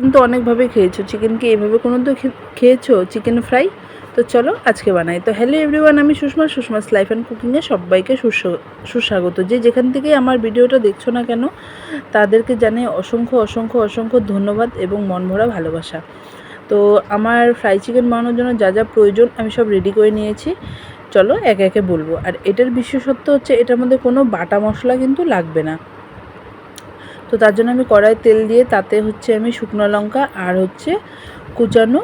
Chicken তো অনেকভাবে খেয়েছো। চিকেন কি এইভাবে কোনো তো খেয়েছো? Chicken fry? তো চলো, আজকে বানাই। তো হ্যালো এভরিওয়ান আমি সুষমা। সুষমাস লাইফ অ্যান্ড কুকিংয়ে সবাইকে সুস্বা- সুস্বাগত। যে যেখান থেকে আমার ভিডিওটা দেখছ না কেন, তাদেরকে জানাই অসংখ্য অসংখ্য অসংখ্য ধন্যবাদ এবং মন ভরা ভালোবাসা। তো আমার ফ্রাই চিকেন বানানোর জন্য যা যা প্রয়োজন, আমি সব রেডি করে নিয়েছি। চলো, একে একে বলব। আর এটার বিশেষত্ব হচ্ছে, এটার মধ্যে কোনো বাটা মশলা কিন্তু লাগবে না। তো তার জন্য আমি কড়াই তেল দিয়ে তাতে হচ্ছে আমি শুকনো লঙ্কা আর হচ্ছে কুচানো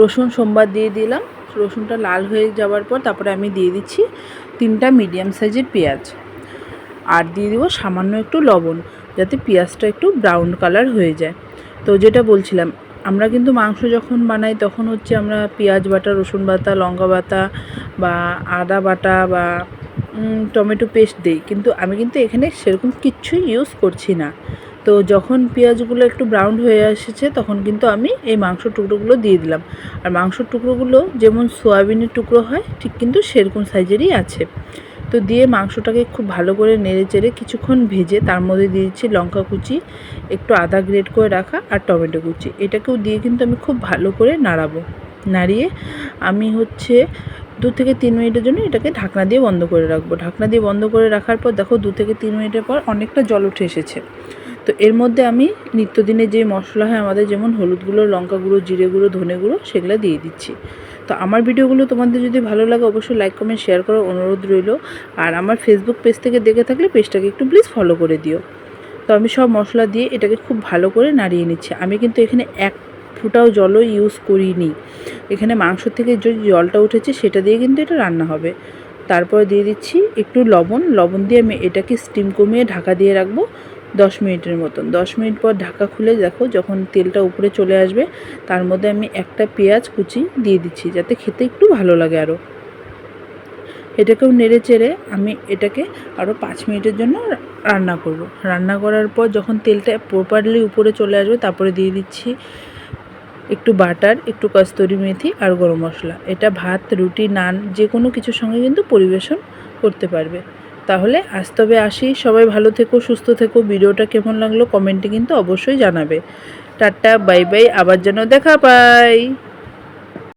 রসুন সোমবার দিয়ে দিলাম। রসুনটা লাল হয়ে যাওয়ার পর তারপরে আমি দিয়ে দিচ্ছি তিনটা মিডিয়াম সাইজের পেঁয়াজ। আর দিয়ে দিব সামান্য একটু লবণ যাতে পেঁয়াজটা একটু ব্রাউন কালার হয়ে যায়। তো যেটা বলছিলাম, আমরা কিন্তু মাংস যখন বানাই তখন হচ্ছে আমরা পেঁয়াজ বাটা, রসুন বাটা, লঙ্কা বাটা বা আদা বাটা বা টমেটো পেস্ট দিই। কিন্তু আমি কিন্তু এখানে সেরকম কিচ্ছুই ইউজ করছি না। তো যখন পেঁয়াজগুলো একটু ব্রাউন হয়ে এসেছে, তখন কিন্তু আমি এই মাংস টুকরোগুলো দিয়ে দিলাম। আর মাংসর টুকরোগুলো যেমন সোয়াবিনের টুকরো হয়, ঠিক কিন্তু সেরকম সাইজেরই আছে। তো দিয়ে মাংসটাকে খুব ভালো করে নেড়ে চেড়ে কিছুক্ষণ ভেজে তার মধ্যে দিয়ে দিচ্ছি লঙ্কা কুচি, একটু আদা গ্রেট করে রাখা আর টমেটো কুচি। এটাকেও দিয়ে কিন্তু আমি খুব ভালো করে নাড়াবো। নাড়িয়ে আমি হচ্ছে দু থেকে তিন মিনিটের জন্য এটাকে ঢাকনা দিয়ে বন্ধ করে রাখব। ঢাকনা দিয়ে বন্ধ করে রাখার পর দেখো দু থেকে তিন মিনিটের পর অনেকটা জল উঠে এসেছে। তো এর মধ্যে আমি নিত্যদিনে যে মশলা হয়, আমাদের যেমন হলুদ গুঁড়ো, লঙ্কা গুঁড়ো, জিরে গুঁড়ো, ধনে গুঁড়ো সেগুলো দিয়ে দিচ্ছি। তো আমার ভিডিওগুলো তোমাদের যদি ভালো লাগে অবশ্যই লাইক কমেন্ট শেয়ার করার অনুরোধ রইল। আর আমার ফেসবুক পেজ থেকে দেখে থাকলে পেজটাকে একটু প্লিজ ফলো করে দিও। তো আমি সব মশলা দিয়ে এটাকে খুব ভালো করে নাড়িয়ে নিচ্ছি। আমি কিন্তু এখানে এক ফুটাও জলও ইউজ করিনি। এখানে মাংস থেকে যে জলটা উঠেছে, সেটা দিয়ে কিন্তু এটা রান্না হবে। তারপর দিয়ে দিচ্ছি একটু লবণ। লবণ দিয়ে আমি এটাকে স্টিম কমিয়ে ঢাকা দিয়ে রাখব দশ মিনিটের মতন। দশ মিনিট পর ঢাকা খুলে দেখো, যখন তেলটা উপরে চলে আসবে, তার মধ্যে আমি একটা পেঁয়াজ কুচি দিয়ে দিচ্ছি, যাতে খেতে একটু ভালো লাগে আরও এটাকেও নেড়ে চেড়ে আমি এটাকে আরও পাঁচ মিনিটের জন্য রান্না করব। রান্না করার পর যখন তেলটা প্রপারলি উপরে চলে আসবে, তারপরে দিয়ে দিচ্ছি একটু বাটার, একটু কস্তুরি মেথি আর গরম মশলা। এটা ভাত, রুটি, নান, যে কোনো কিছুর সঙ্গে কিন্তু পরিবেশন করতে পারবে। তাহলে আজ তবে আসি। সবাই ভালো থেকো, সুস্থ থেকো। ভিডিওটা কেমন লাগল কমেন্টে কিন্তু অবশ্যই জানাবে। Tata, bye bye. আবার যেন দেখা পাই